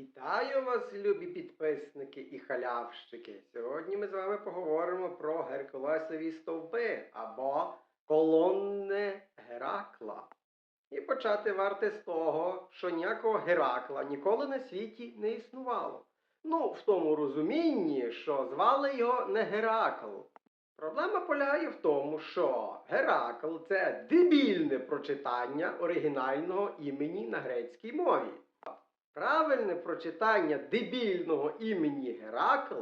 Вітаю вас, любі підписники і халявщики. Сьогодні ми з вами поговоримо про Геркулесові стовпи або колонни Геракла. І почати варте з того, що ніякого Геракла ніколи на світі не існувало. Ну, в тому розумінні, що звали його не Геракл. Проблема полягає в тому, що Геракл це дебільне прочитання оригінального імені на грецькій мові. Правильне прочитання дебільного імені Геракл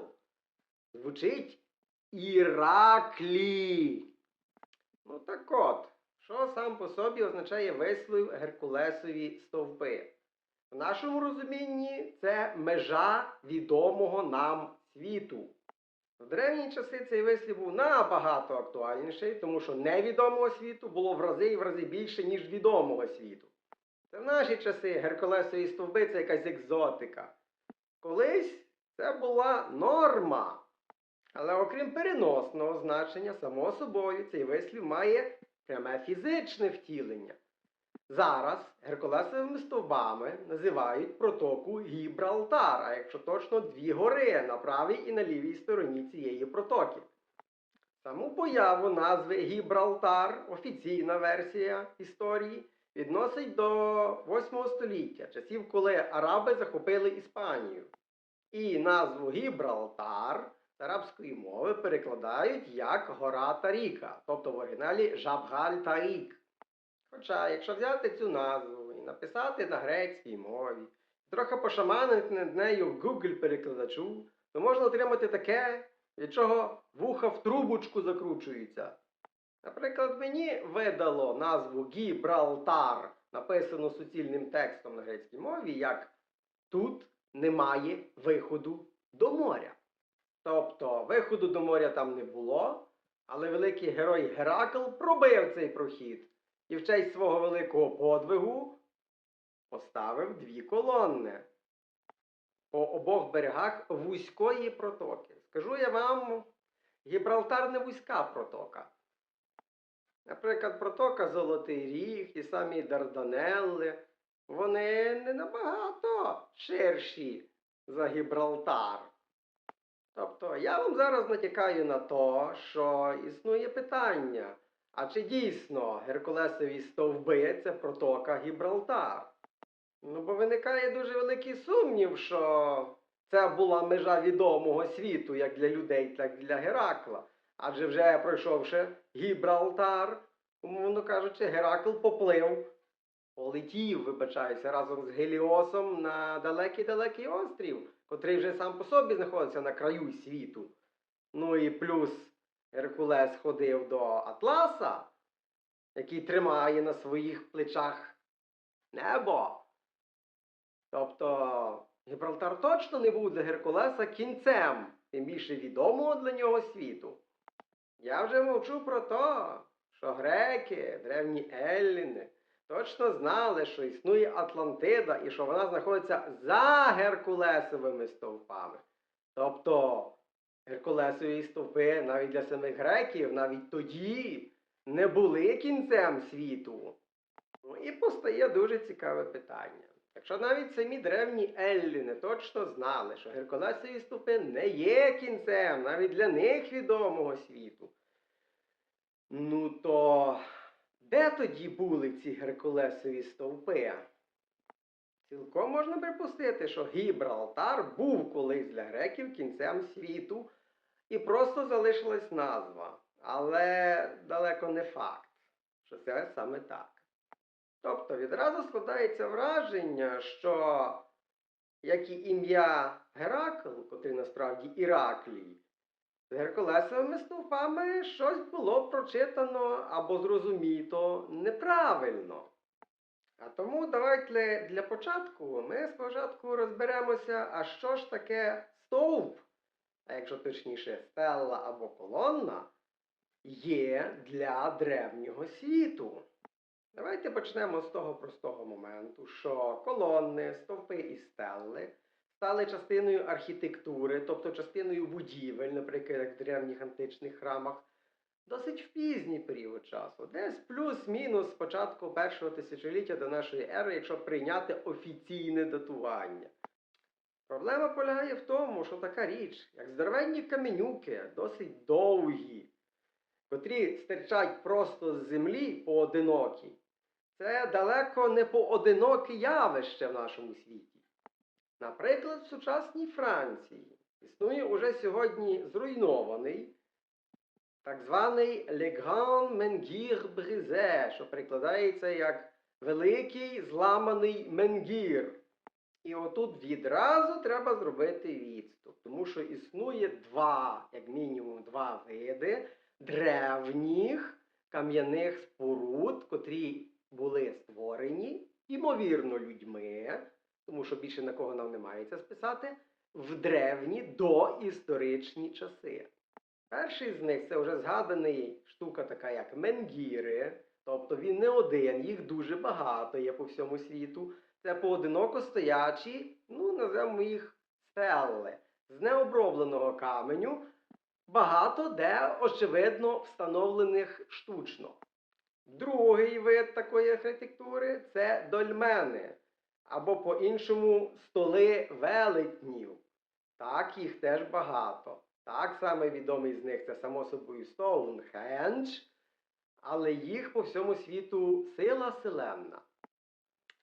звучить Іраклі. Ну так от, що сам по собі означає вислів Геркулесові стовпи? В нашому розумінні це межа відомого нам світу. В древні часи цей вислів був набагато актуальніший, тому що невідомого світу було в рази і в рази більше, ніж відомого світу. Це в наші часи Геркулесові стовби це якась екзотика. Колись це була норма. Але окрім переносного значення, само собою, цей вислів має пряме фізичне втілення. Зараз Геркулесовими стовбами називають протоку Гібралтар, а якщо точно дві гори на правій і на лівій стороні цієї протоки. Саму появу назви Гібралтар, офіційна версія історії, відносить до 8 століття, часів, коли араби захопили Іспанію. І назву Гібралтар з арабської мови перекладають як гора Таріка, тобто в оригіналі Жабгаль Тарік. Хоча, якщо взяти цю назву і написати на грецькій мові, трохи пошаманити над нею в Google перекладачу, то можна отримати таке, від чого вуха в трубочку закручуються. Наприклад, мені видало назву Гібралтар, написану суцільним текстом на грецькій мові, як тут немає виходу до моря. Тобто виходу до моря там не було, але великий герой Геракл пробив цей прохід і в честь свого великого подвигу поставив дві колони по обох берегах вузької протоки. Скажу я вам, Гібралтар не вузька протока. Наприклад, протока Золотий Ріг, ті самі Дарданелли, вони не набагато ширші за Гібралтар. Тобто я вам зараз натякаю на те, що існує питання, а чи дійсно Геркулесові стовби це протока Гібралтар? Ну, бо виникає дуже великий сумнів, що це була межа відомого світу як для людей, так і для Геракла. Адже вже пройшовши Гібралтар, умовно кажучи, Геракл поплив, полетів, вибачаюся, разом з Геліосом на далекий-далекий острів, котрий вже сам по собі знаходиться на краю світу. Ну і плюс Геркулес ходив до Атласа, який тримає на своїх плечах небо. Тобто Гібралтар точно не був для Геркулеса кінцем, тим більше відомого для нього світу. Я вже мовчу про те, що греки, древні Елліни, точно знали, що існує Атлантида і що вона знаходиться за Геркулесовими стовпами. Тобто Геркулесові стовпи навіть для самих греків, навіть тоді не були кінцем світу. Ну і постає дуже цікаве питання. Якщо навіть самі древні Елліни точно знали, що Геркулесові стовпи не є кінцем навіть для них відомого світу, ну то де тоді були ці Геркулесові стовпи? Цілком можна припустити, що Гібралтар був колись для греків кінцем світу і просто залишилась назва. Але далеко не факт, що це саме так. Тобто відразу складається враження, що як і ім'я Геракл, котрий насправді Іраклій, з Геркулесовими стовпами щось було прочитано або зрозуміто неправильно. А тому давайте для початку ми спочатку розберемося, а що ж таке стовп, а якщо точніше стелла або колонна, є для древнього світу. Давайте почнемо з того простого моменту, що колони, стовпи і стелли стали частиною архітектури, тобто частиною будівель, наприклад, як в древніх античних храмах, досить в пізній період часу, десь плюс-мінус з початку першого тисячоліття до нашої ери, якщо прийняти офіційне датування. Проблема полягає в тому, що така річ, як здоровенні каменюки, досить довгі, котрі стирчать просто з землі поодинокі, це далеко не поодиноке явище в нашому світі. Наприклад, в сучасній Франції існує уже сьогодні зруйнований так званий Le Grand Menhir Brisé, що перекладається як Великий зламаний Менгір. І отут відразу треба зробити відступ, тому що існує два, як мінімум, два види древніх кам'яних споруд, котрі були створені, ймовірно, людьми, тому що більше на кого нам немає це списати, в древні доісторичні часи. Перший з них це вже згаданий штука така, як Менгіри, тобто він не один, їх дуже багато є по всьому світу. Це поодиноко стоячі, ну, називаємо їх стелли, з необробленого каменю, багато де, очевидно, встановлених штучно. Другий вид такої архітектури це дольмени, або по-іншому столи велетнів. Так, їх теж багато. Так, саме відомий з них це само собою Стоунхендж, але їх по всьому світу сила селенна.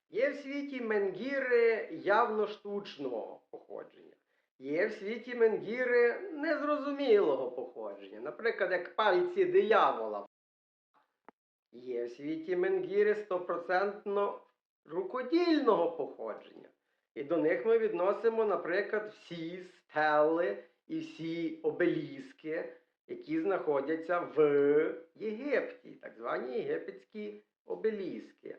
Є в світі менгіри явно штучного походження. Є в світі менгіри незрозумілого походження, наприклад, як пальці диявола. Є в світі менгіри стопроцентно рукодільного походження. І до них ми відносимо, наприклад, всі стели і всі обеліски, які знаходяться в Єгипті, так звані єгипетські обеліски.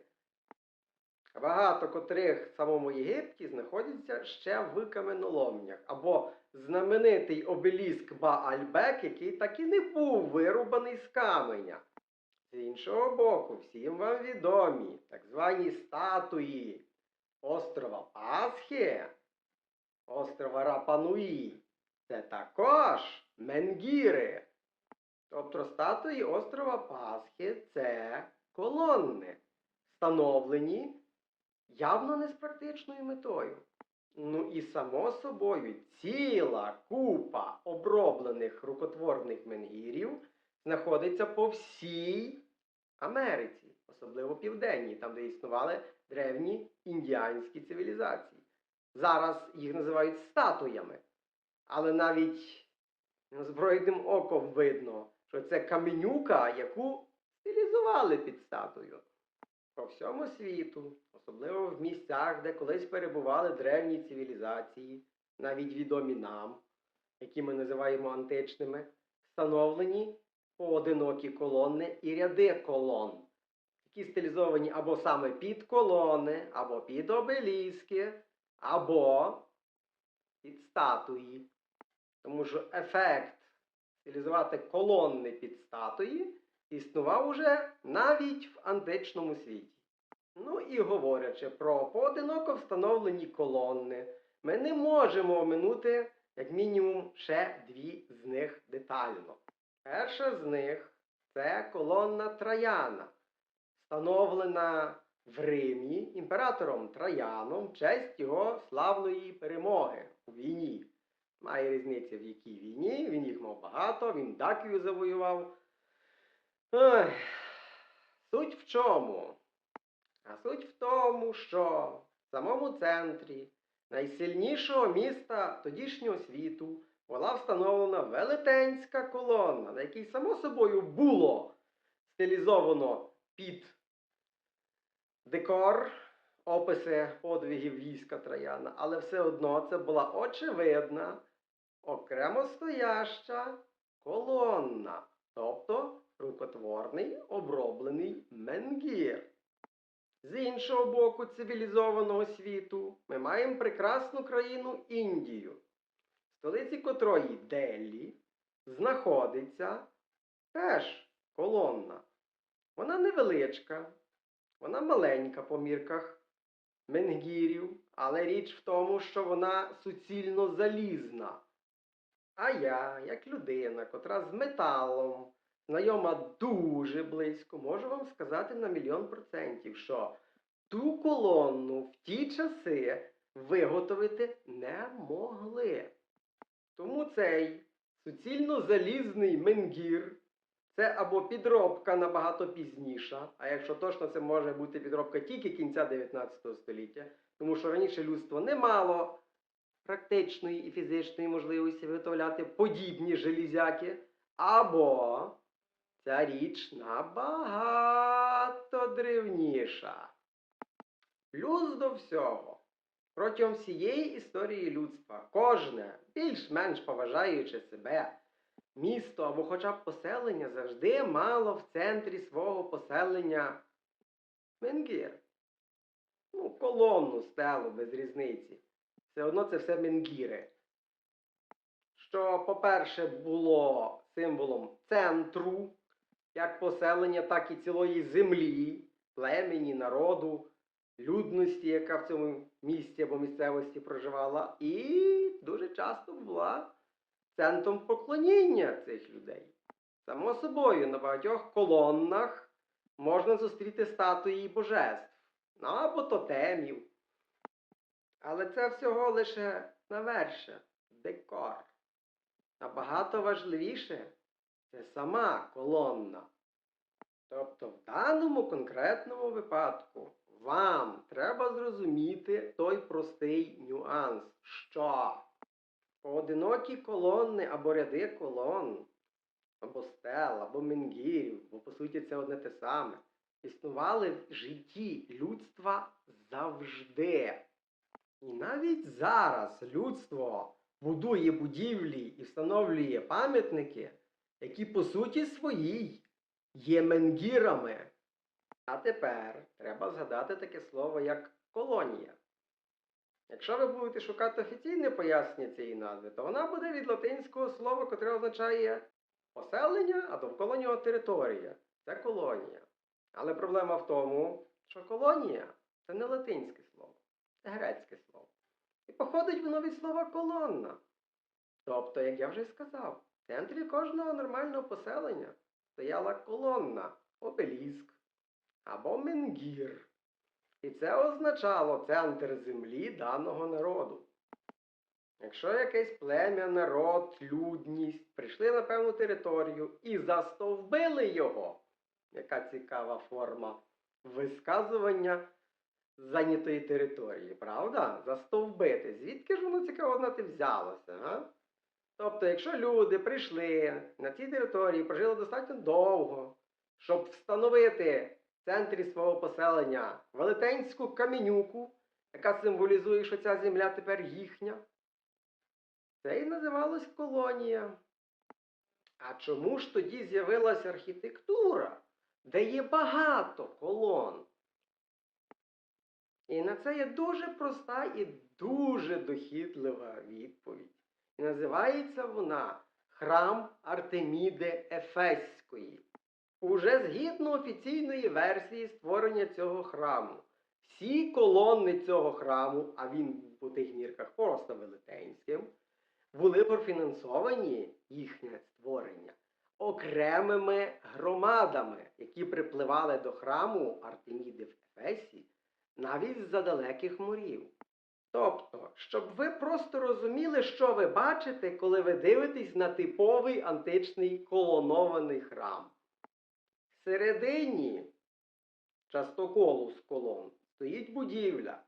Багато котрих в самому Єгипті знаходяться ще в каменоломнях. Або знаменитий обеліск Баальбек, який так і не був вирубаний з каменя. З іншого боку, всім вам відомі так звані статуї острова Пасхи, острова Рапануї. Це також Менгіри. Тобто статуї острова Пасхи це колонни, встановлені явно не з практичною метою. Ну і само собою ціла купа оброблених рукотворних менгірів знаходиться по всій Америці, особливо південній, там, де існували древні індіанські цивілізації. Зараз їх називають статуями. Але навіть збройним оком видно, що це каменюка, яку стилізували під статую. По всьому світу, особливо в місцях, де колись перебували древні цивілізації, навіть відомі нам, які ми називаємо античними, встановлені поодинокі колони і ряди колон, які стилізовані або саме під колони, або під обеліски, або під статуї. Тому що ефект стилізувати колонни під статуї існував уже навіть в античному світі. Ну і говорячи про поодиноко встановлені колонни, ми не можемо оминути, як мінімум, ще дві з них детально. Перша з них це колонна Траяна, встановлена в Римі імператором Траяном в честь його славної перемоги у війні. Має різниця в якій війні, він їх мав багато, він Дакію завоював. Ой. Суть в чому? А суть в тому, що в самому центрі найсильнішого міста тодішнього світу була встановлена велетенська колона, на якій, само собою, було стилізовано під декор, описи подвигів війська Трояна, але все одно це була очевидна, окремо стояща колонна, тобто рукотворний оброблений менгір. З іншого боку цивілізованого світу ми маємо прекрасну країну Індію, столиці котрої Деллі знаходиться теж колонна. Вона невеличка, вона маленька по мірках менгірів, але річ в тому, що вона суцільно залізна. А я, як людина, котра з металом, знайома дуже близько, можу вам сказати на мільйон процентів, що ту колонну в ті часи виготовити не могли. Тому цей суцільно залізний менгір це або підробка набагато пізніша, а якщо точно це може бути підробка тільки кінця 19 століття, тому що раніше людство не мало практичної і фізичної можливості виготовляти подібні желізяки, або ця річ набагато древніша. Плюс до всього, протягом всієї історії людства, кожне, більш-менш поважаючи себе, місто або хоча б поселення завжди мало в центрі свого поселення менгір. Ну, колонну, стелу без різниці. Все одно це все менгіри. Що, по-перше, було символом центру, як поселення, так і цілої землі, племені, народу, людності, яка в цьому місті або місцевості проживала, і дуже часто була центром поклоніння цих людей. Само собою, на багатьох колоннах можна зустріти статуї божеств, ну, або тотемів. Але це всього лише наверше, декор. Набагато важливіше це сама колонна. Тобто, в даному конкретному випадку вам треба зрозуміти той простий нюанс, що поодинокі колони або ряди колон, або стел, або менгірів, бо по суті це одне те саме, існували в житті людства завжди. І навіть зараз людство будує будівлі і встановлює пам'ятники, які по суті своїй є менгірами. А тепер треба згадати таке слово, як колонія. Якщо ви будете шукати офіційне пояснення цієї назви, то вона буде від латинського слова, котре означає поселення, а довкола нього територія. Це колонія. Але проблема в тому, що колонія це не латинське слово, це грецьке слово. І походить воно від слова колонна. Тобто, як я вже сказав, в центрі кожного нормального поселення стояла колонна, обеліск або менгір. І це означало центр землі даного народу. Якщо якесь плем'я, народ, людність прийшли на певну територію і застовбили його, яка цікава форма висказування зайнятої території, правда? Застовбити. Звідки ж воно цікаво знати взялося? А? Тобто, якщо люди прийшли на цій території, прожили достатньо довго, щоб встановити центрі свого поселення велетенську каменюку, яка символізує, що ця земля тепер їхня, це і називалось колонія. А чому ж тоді з'явилася архітектура, де є багато колон? І на це є дуже проста і дуже дохідлива відповідь. І називається вона Храм Артеміди Ефеської. Уже згідно офіційної версії створення цього храму, всі колони цього храму, а він по тих мірках просто велетенським, були профінансовані їхнє створення окремими громадами, які припливали до храму Артеміди в Ефесі навіть з-за далеких морів. Тобто, щоб ви просто розуміли, що ви бачите, коли ви дивитесь на типовий античний колонований храм. Всередині частоколу з колон стоїть будівля,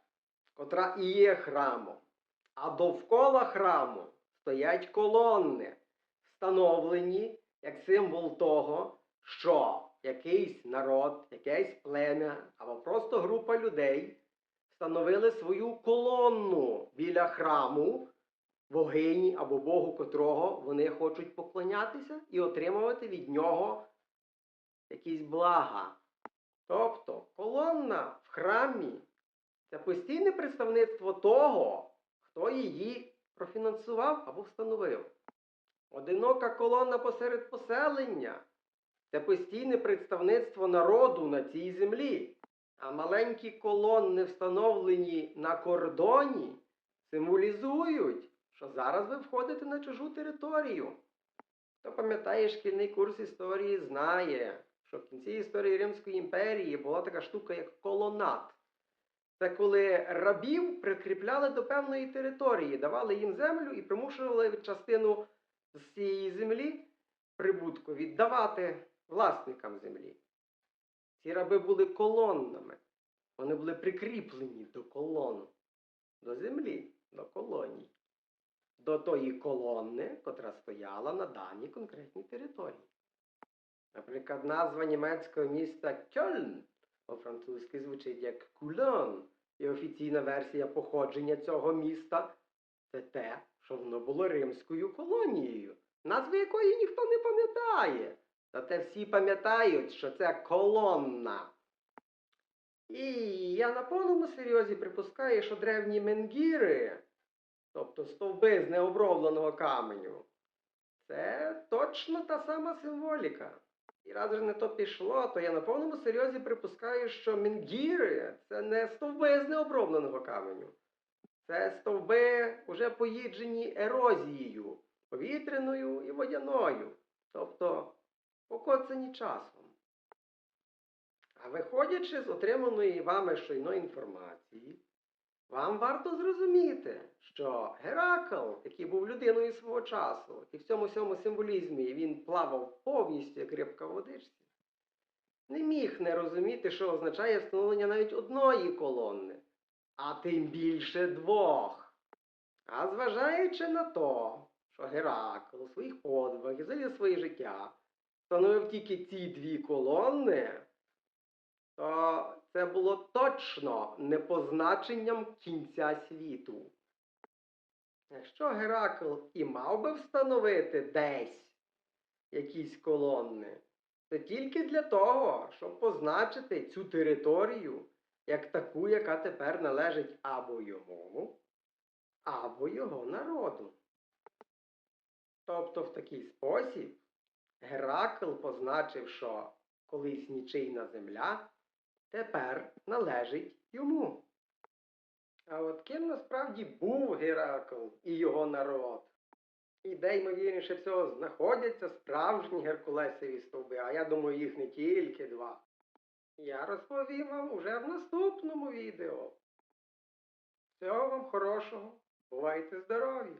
котра і є храмом, а довкола храму стоять колонни, встановлені як символ того, що якийсь народ, якесь плем'я або просто група людей встановили свою колонну біля храму, богині або Богу, котрого вони хочуть поклонятися і отримувати від нього якісь блага. Тобто колонна в храмі це постійне представництво того, хто її профінансував або встановив. Одинока колона посеред поселення це постійне представництво народу на цій землі. А маленькі колонни, встановлені на кордоні, символізують, що зараз ви входите на чужу територію. Хто пам'ятає шкільний курс історії, знає, що в кінці історії Римської імперії була така штука, як колонат. Це коли рабів прикріпляли до певної території, давали їм землю і примушували частину з цієї землі прибутку віддавати власникам землі. Ці раби були колоннами. Вони були прикріплені до колон, до землі, до колоній, до тої колонни, котра стояла на даній конкретній території. Наприклад, назва німецького міста Кьольн по-французьки звучить як Кульон. І офіційна версія походження цього міста це те, що воно було римською колонією, назви якої ніхто не пам'ятає. Зате всі пам'ятають, що це колонна. І я на повному серйозі припускаю, що древні менгіри, тобто стовби з необробленого каменю, це точно та сама символіка. І раз же не то пішло, то я на повному серйозі припускаю, що менгіри це не стовби з необробленого каменю. Це стовби уже поїджені ерозією, повітряною і водяною, тобто покоцані часом. А виходячи з отриманої вами щойно інформації, вам варто зрозуміти, що Геракл, який був людиною свого часу, і в цьому всьому символізмі він плавав повністю як рибка в водичці, не міг не розуміти, що означає встановлення навіть одної колони, а тим більше двох. А зважаючи на то, що Геракл у своїх подвигах і взагалі своє життя встановив тільки ці дві колони, то це було точно не позначенням кінця світу. Якщо Геракл і мав би встановити десь якісь колони, то тільки для того, щоб позначити цю територію як таку, яка тепер належить або йому, або його народу. Тобто в такий спосіб Геракл позначив, що колись нічийна земля тепер належить йому. А от ким насправді був Геракл і його народ? І де, ймовірніше всього, знаходяться справжні геркулесові стовби, а я думаю, їх не тільки два. Я розповім вам уже в наступному відео. Всього вам хорошого, бувайте здорові!